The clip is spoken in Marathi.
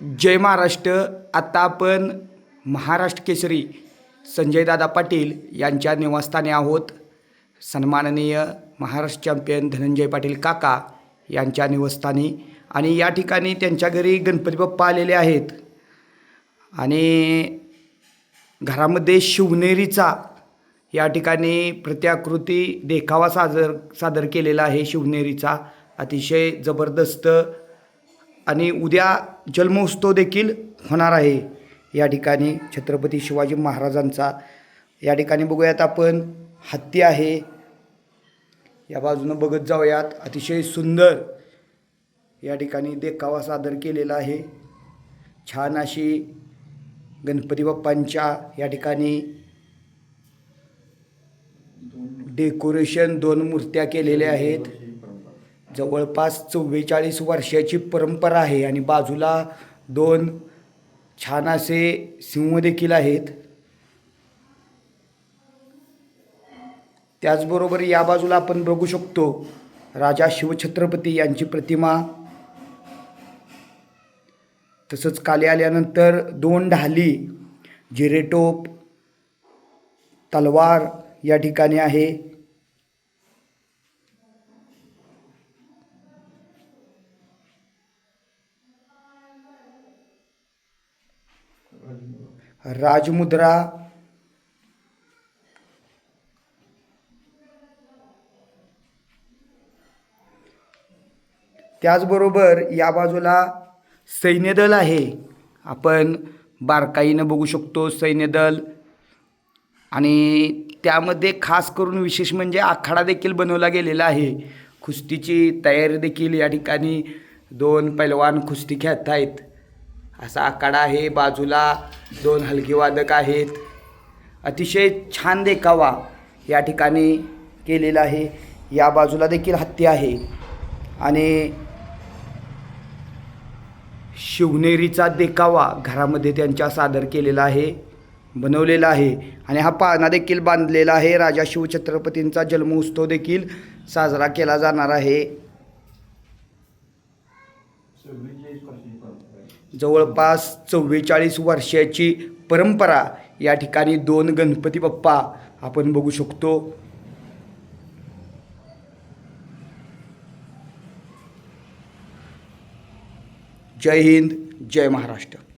जय महाराष्ट्र. आत्ता आपण महाराष्ट्र केसरी संजयदादा पाटील यांच्या निवासस्थानी आहोत. सन्माननीय महाराष्ट्र चॅम्पियन धनंजय पाटील काका यांच्या निवासस्थानी आणि या ठिकाणी त्यांच्या घरी गणपती बाप्पा आलेले आहेत. आणि घरामध्ये शिवनेरीचा या ठिकाणी प्रत्याकृती देखावा सादर सादर केलेला आहे शिवनेरीचा. अतिशय जबरदस्त आणि उद्या जन्मोत्सव देखील होणार आहे. या ठिकाणी छत्रपती शिवाजी महाराजांचा या ठिकाणी बघूयात आपण हत्ती आहे. या बाजूनं बघत जाऊयात. अतिशय सुंदर या ठिकाणी देखावा सादर केलेला आहे. छान अशी गणपती बाप्पांच्या या ठिकाणी डेकोरेशन दोन मूर्त्या केलेल्या आहेत. जवळपास चव्वेचाळीस वर्षाची परंपरा आहे आणि बाजूला दोन छान असे सिंह देखील आहेत. त्याचबरोबर या बाजूला आपण बघू शकतो राजा शिवछत्रपती यांची प्रतिमा. तसंच खाली आल्यानंतर दोन ढाली जिरेटोप तलवार या ठिकाणी आहे. राजमुद्रा. त्याचबरोबर या बाजूला सैन्यदल आहे. आपण बारकाईनं बघू शकतो सैन्यदल. आणि त्यामध्ये खास करून विशेष म्हणजे आखाडा देखील बनवला गेलेला आहे. कुस्तीची तयारी देखील या ठिकाणी दोन पैलवान कुस्ती खेळत आहेत असा आकडा आहे. बाजूला दोन हलगीवादक आहेत. अतिशय छान देखावा या ठिकाणी केलेला आहे. या बाजूला देखील हत्ती आहे. आणि शिवनेरीचा देखावा घरामध्ये त्यांच्या सादर केलेला आहे बनवलेला आहे. आणि हा पाळणा देखील बांधलेला आहे. राजा शिवछत्रपतींचा जन्मोत्सव देखील साजरा केला जाणार आहे. जवळपास चव्वेचाळीस वर्षाची परंपरा या ठिकाणी दोन गणपती बाप्पा आपण बघू शकतो. जय हिंद जय महाराष्ट्र.